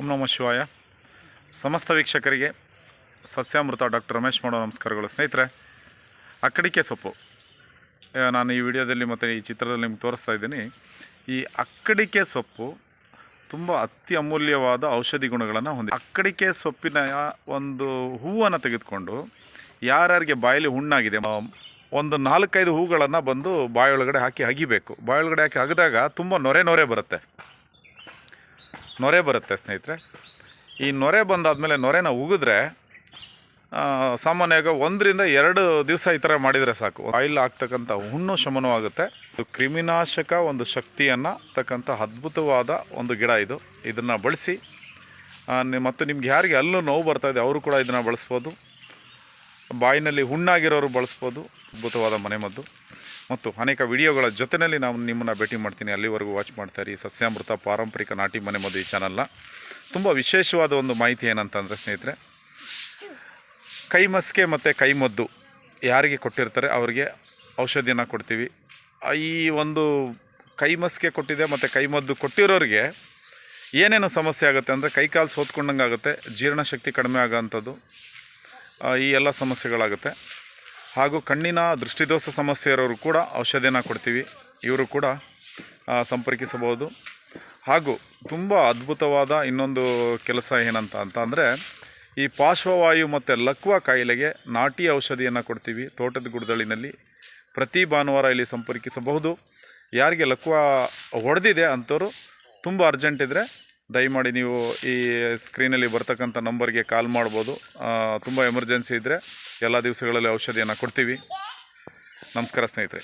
ಓಂ ನಮ ಶಿವಾಯ. ಸಮಸ್ತ ವೀಕ್ಷಕರಿಗೆ ಸಸ್ಯಾಮೃತ ಡಾಕ್ಟರ್ ರಮೇಶ್ ಮಾಡೋ ನಮಸ್ಕಾರಗಳು. ಸ್ನೇಹಿತರೆ, ಅಕ್ಕಡಿಕೆ ಸೊಪ್ಪು. ನಾನು ಈ ವಿಡಿಯೋದಲ್ಲಿ ಮತ್ತು ಈ ಚಿತ್ರದಲ್ಲಿ ನಿಮ್ಗೆ ತೋರಿಸ್ತಾ ಇದ್ದೀನಿ. ಈ ಅಕ್ಕಡಿಕೆ ಸೊಪ್ಪು ತುಂಬ ಅತಿ ಅಮೂಲ್ಯವಾದ ಔಷಧಿ ಗುಣಗಳನ್ನು ಹೊಂದಿದೆ ಅಕ್ಕಡಿಕೆ ಸೊಪ್ಪಿನ ಒಂದು ಹೂವನ್ನು ತೆಗೆದುಕೊಂಡು ಯಾರ್ಯಾರಿಗೆ ಬಾಯಲ್ಲಿ ಹುಣ್ಣಾಗಿದೆ ಒಂದು ನಾಲ್ಕೈದು ಹೂಗಳನ್ನು ಬಂದು ಬಾಯಿ ಒಳಗಡೆ ಹಾಕಿ ಅಗಿಬೇಕು. ಬಾಯೊಳಗಡೆ ಹಾಕಿ ಅಗದಾಗ ತುಂಬ ನೊರೆ ನೊರೆ ಬರುತ್ತೆ. ನೊರೆ ಬರುತ್ತೆ ಸ್ನೇಹಿತರೆ. ಈ ನೊರೆ ಬಂದಾದಮೇಲೆ ನೊರೆನ ಉಗಿದ್ರೆ ಸಾಮಾನ್ಯವಾಗಿ ಒಂದರಿಂದ ಎರಡು ದಿವಸ ಈ ಥರ ಮಾಡಿದರೆ ಸಾಕು. ಆಯಿಲ್ ಆಗ್ತಕ್ಕಂಥ ಹುಣ್ಣು ಶಮನವಾಗುತ್ತೆ ಇದು ಕ್ರಿಮಿನಾಶಕ ಒಂದು ಶಕ್ತಿಯನ್ನು, ತಕ್ಕಂಥ ಅದ್ಭುತವಾದ ಒಂದು ಗಿಡ ಇದು. ಇದನ್ನು ಬಳಸಿ ಮತ್ತು ನಿಮ್ಗೆ ಯಾರಿಗೆ ಅಲ್ಲೂ ನೋವು ಬರ್ತಾ ಇದೆ, ಅವರು ಕೂಡ ಇದನ್ನು ಬಳಸ್ಬೋದು. ಬಾಯಿನಲ್ಲಿ ಹುಣ್ಣಾಗಿರೋರು ಬಳಸ್ಬೋದು. ಅದ್ಭುತವಾದ ಮನೆಮದ್ದು ಮತ್ತು ಅನೇಕ ವಿಡಿಯೋಗಳ ಜೊತೆಯಲ್ಲಿ ನಾವು ನಿಮ್ಮನ್ನು ಭೇಟಿ ಮಾಡ್ತೀನಿ. ಅಲ್ಲಿವರೆಗೂ ವಾಚ್ ಮಾಡ್ತಾರೆ ಈ ಸಸ್ಯಾಮೃತ ಪಾರಂಪರಿಕ ನಾಟಿ ಮನೆ ಈ ಚಾನಲ್ನ ತುಂಬ ವಿಶೇಷವಾದ ಒಂದು ಮಾಹಿತಿ ಏನಂತಂದರೆ ಸ್ನೇಹಿತರೆ, ಕೈ ಮಸ್ಕೆ ಮತ್ತು ಕೈಮದ್ದು ಯಾರಿಗೆ ಕೊಟ್ಟಿರ್ತಾರೆ ಅವರಿಗೆ ಔಷಧಿಯನ್ನು ಕೊಡ್ತೀವಿ. ಈ ಒಂದು ಕೈ ಮಸ್ಕೆ ಕೊಟ್ಟಿದೆ ಮತ್ತು ಕೈಮದ್ದು ಕೊಟ್ಟಿರೋರಿಗೆ ಏನೇನು ಸಮಸ್ಯೆ ಆಗುತ್ತೆ ಅಂದರೆ ಕೈಕಾಲು ಸೋತ್ಕೊಂಡಂಗೆ ಆಗುತ್ತೆ ಜೀರ್ಣಶಕ್ತಿ ಕಡಿಮೆ ಆಗೋಂಥದ್ದು ಈ ಎಲ್ಲ ಸಮಸ್ಯೆಗಳಾಗುತ್ತೆ. ಹಾಗೂ ಕಣ್ಣಿನ ದೃಷ್ಟಿದೋಷ ಸಮಸ್ಯೆ ಇರೋರು ಕೂಡ ಔಷಧಿನ ಕೊಡ್ತೀವಿ. ಇವರು ಕೂಡ ಸಂಪರ್ಕಿಸಬಹುದು. ಹಾಗೂ ತುಂಬ ಅದ್ಭುತವಾದ ಇನ್ನೊಂದು ಕೆಲಸ ಏನಂತ ಅಂತ ಅಂದರೆ, ಈ ಪಾರ್ಶ್ವವಾಯು ಮತ್ತು ಲಕ್ವ ಕಾಯಿಲೆಗೆ ನಾಟಿ ಔಷಧಿಯನ್ನು ಕೊಡ್ತೀವಿ. ತೋಟದ ಗುಡ್ದಳಿನಲ್ಲಿ ಪ್ರತಿ ಭಾನುವಾರ ಇಲ್ಲಿ ಸಂಪರ್ಕಿಸಬಹುದು. ಯಾರಿಗೆ ಲಕ್ವ ಹೊಡೆದಿದೆ ಅಂಥವ್ರು ತುಂಬ ಅರ್ಜೆಂಟ್ ಇದ್ದರೆ ದಯಮಾಡಿ ನೀವು ಈ ಸ್ಕ್ರೀನಲ್ಲಿ ಬರ್ತಕ್ಕಂಥ ನಂಬರ್ಗೆ ಕಾಲ್ ಮಾಡ್ಬೋದು. ತುಂಬ ಎಮರ್ಜೆನ್ಸಿ ಇದ್ದರೆ ಎಲ್ಲ ದಿವಸಗಳಲ್ಲಿ ಔಷಧಿಯನ್ನು ಕೊಡ್ತೀವಿ. ನಮಸ್ಕಾರ ಸ್ನೇಹಿತರೆ.